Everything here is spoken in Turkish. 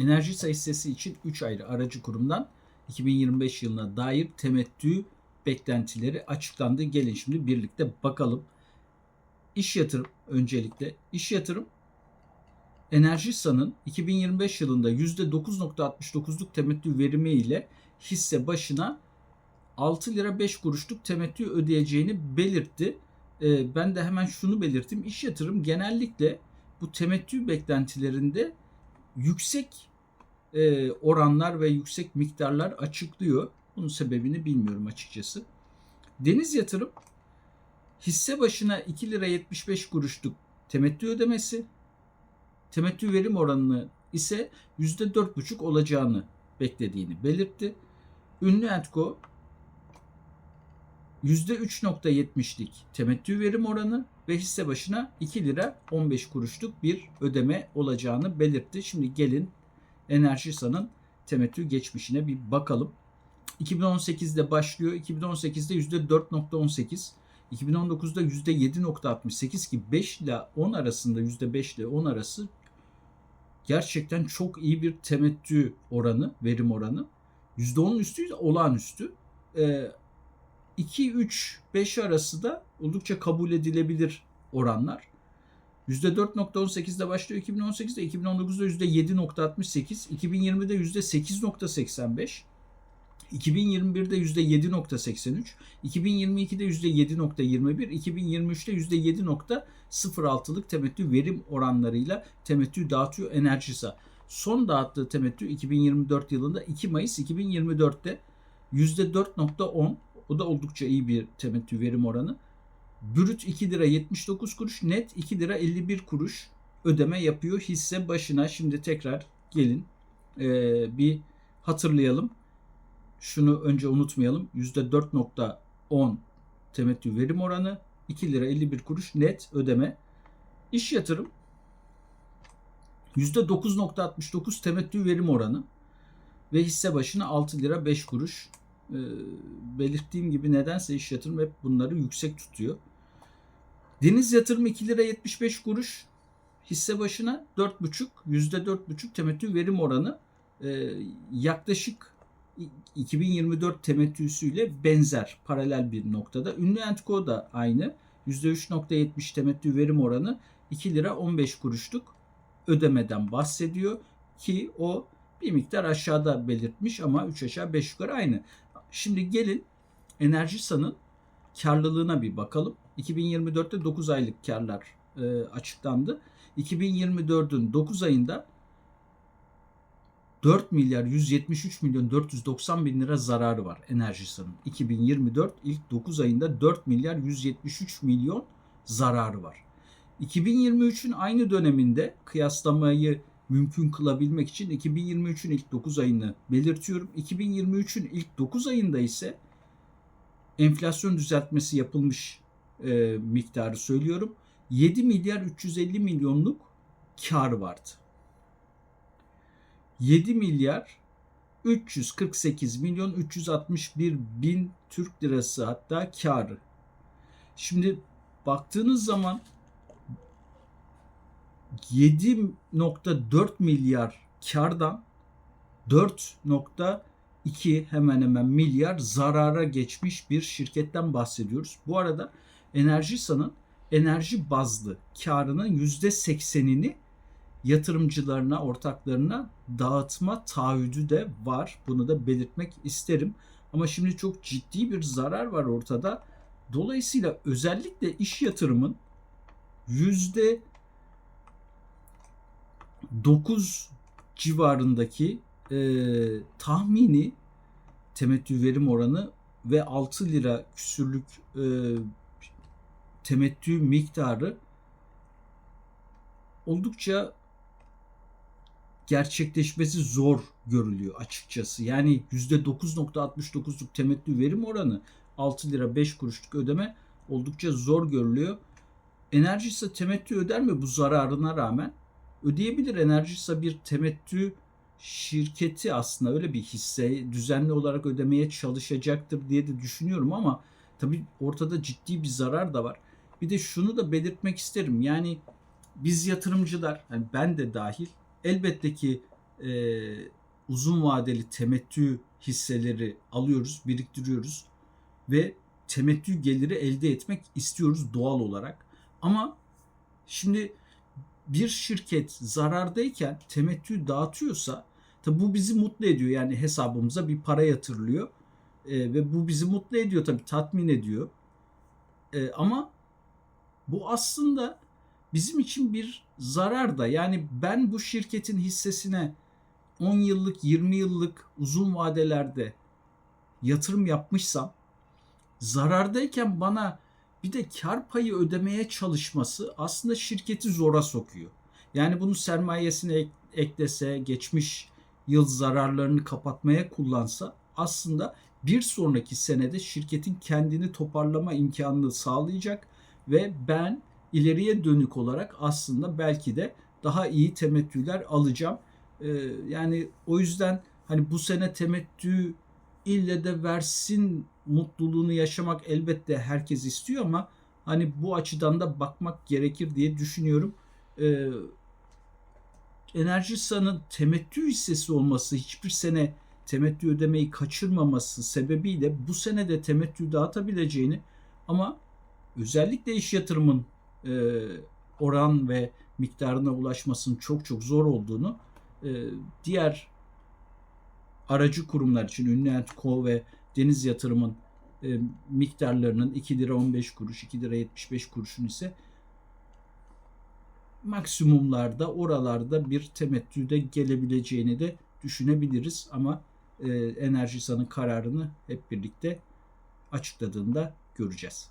Enerji hissesi için 3 ayrı aracı kurumdan 2025 yılına dair temettü beklentileri açıklandı. Gelin şimdi birlikte bakalım. İş yatırım öncelikle. İş yatırım Enerjisa'nın 2025 yılında %9.69'luk temettü verimi ile hisse başına 6 lira 5 kuruşluk temettü ödeyeceğini belirtti. Ee, ben de hemen şunu belirttim. İş yatırım genellikle bu temettü beklentilerinde yüksek e, oranlar ve yüksek miktarlar açıklıyor. Bunun sebebini bilmiyorum açıkçası. Deniz Yatırım hisse başına 2 lira 75 kuruşluk temettü ödemesi, temettü verim oranını ise %4,5 olacağını beklediğini belirtti. Ünlü Entco %3.70'lik temettü verim oranı ve hisse başına 2 lira 15 kuruşluk bir ödeme olacağını belirtti. Şimdi gelin Enerjisa'nın temettü geçmişine bir bakalım. 2018'de başlıyor. 2018'de %4.18, 2019'da %7.68 ki 5 ile 10 arasında %5 ile 10 arası gerçekten çok iyi bir temettü oranı, verim oranı. %10'un üstü olağanüstü. Ee, 2, 3, 5 arası da oldukça kabul edilebilir oranlar. %4.18'de başlıyor 2018'de, 2019'da %7.68, 2020'de %8.85, 2021'de %7.83, 2022'de %7.21, 2023'te %7.06'lık temettü verim oranlarıyla temettü dağıtıyor Enerjisa. Son dağıttığı temettü 2024 yılında 2 Mayıs 2024'te %4.10 o da oldukça iyi bir temettü verim oranı. Brüt 2 lira 79 kuruş, net 2 lira 51 kuruş ödeme yapıyor hisse başına. Şimdi tekrar gelin ee, bir hatırlayalım. Şunu önce unutmayalım. %4.10 temettü verim oranı, 2 lira 51 kuruş net ödeme. İş yatırım %9.69 temettü verim oranı ve hisse başına 6 lira 5 kuruş. Ee, belirttiğim gibi nedense iş yatırım hep bunları yüksek tutuyor. Deniz yatırım 2 lira 75 kuruş. Hisse başına 4,5 %4,5 temettü verim oranı ee, yaklaşık 2024 temettüsüyle benzer paralel bir noktada. Ünlü Entco da aynı. %3.70 temettü verim oranı 2 lira 15 kuruşluk ödemeden bahsediyor ki o bir miktar aşağıda belirtmiş ama 3 aşağı 5 yukarı aynı. Şimdi gelin Enerjisa'nın karlılığına bir bakalım. 2024'te 9 aylık karlar e, açıklandı. 2024'ün 9 ayında 4 milyar 173 milyon 490 bin lira zararı var Enerjisa'nın. 2024 ilk 9 ayında 4 milyar 173 milyon zararı var. 2023'ün aynı döneminde kıyaslamayı mümkün kılabilmek için 2023'ün ilk 9 ayını belirtiyorum. 2023'ün ilk 9 ayında ise enflasyon düzeltmesi yapılmış e, miktarı söylüyorum. 7 milyar 350 milyonluk kar vardı. 7 milyar 348 milyon 361 bin Türk lirası hatta karı. Şimdi baktığınız zaman 7.4 milyar kardan 4.2 hemen hemen milyar zarara geçmiş bir şirketten bahsediyoruz. Bu arada Enerjisa'nın enerji bazlı karının %80'ini yatırımcılarına, ortaklarına dağıtma taahhüdü de var. Bunu da belirtmek isterim. Ama şimdi çok ciddi bir zarar var ortada. Dolayısıyla özellikle iş yatırımın yüzde 9 civarındaki e, tahmini temettü verim oranı ve 6 lira küsürlük e, temettü miktarı oldukça gerçekleşmesi zor görülüyor açıkçası. Yani %9.69'luk temettü verim oranı 6 lira 5 kuruşluk ödeme oldukça zor görülüyor. Enerjisa temettü öder mi bu zararına rağmen? Ödeyebilir. Enerjisa bir temettü şirketi aslında öyle bir hisse düzenli olarak ödemeye çalışacaktır diye de düşünüyorum ama tabii ortada ciddi bir zarar da var. Bir de şunu da belirtmek isterim. Yani biz yatırımcılar, yani ben de dahil elbette ki e, uzun vadeli temettü hisseleri alıyoruz, biriktiriyoruz ve temettü geliri elde etmek istiyoruz doğal olarak. Ama şimdi bir şirket zarardayken temettü dağıtıyorsa tabi bu bizi mutlu ediyor. Yani hesabımıza bir para yatırılıyor. E, ve bu bizi mutlu ediyor tabi tatmin ediyor. E, ama bu aslında bizim için bir zarar da. Yani ben bu şirketin hissesine 10 yıllık, 20 yıllık uzun vadelerde yatırım yapmışsam zarardayken bana bir de kar payı ödemeye çalışması aslında şirketi zora sokuyor. Yani bunu sermayesine ek- eklese, geçmiş yıl zararlarını kapatmaya kullansa aslında bir sonraki senede şirketin kendini toparlama imkanını sağlayacak ve ben ileriye dönük olarak aslında belki de daha iyi temettüler alacağım. Ee, yani o yüzden hani bu sene temettü ille de versin mutluluğunu yaşamak elbette herkes istiyor ama hani bu açıdan da bakmak gerekir diye düşünüyorum. Ee, Enerjisa'nın temettü hissesi olması, hiçbir sene temettü ödemeyi kaçırmaması sebebiyle bu sene de temettü dağıtabileceğini ama özellikle iş yatırımın e, oran ve miktarına ulaşmasının çok çok zor olduğunu e, diğer aracı kurumlar için Ünlüent Co ve Deniz Yatırım'ın e, miktarlarının 2 lira 15 kuruş, 2 lira 75 kuruşun ise maksimumlarda oralarda bir temettüde gelebileceğini de düşünebiliriz ama e, Enerjisa'nın kararını hep birlikte açıkladığında göreceğiz.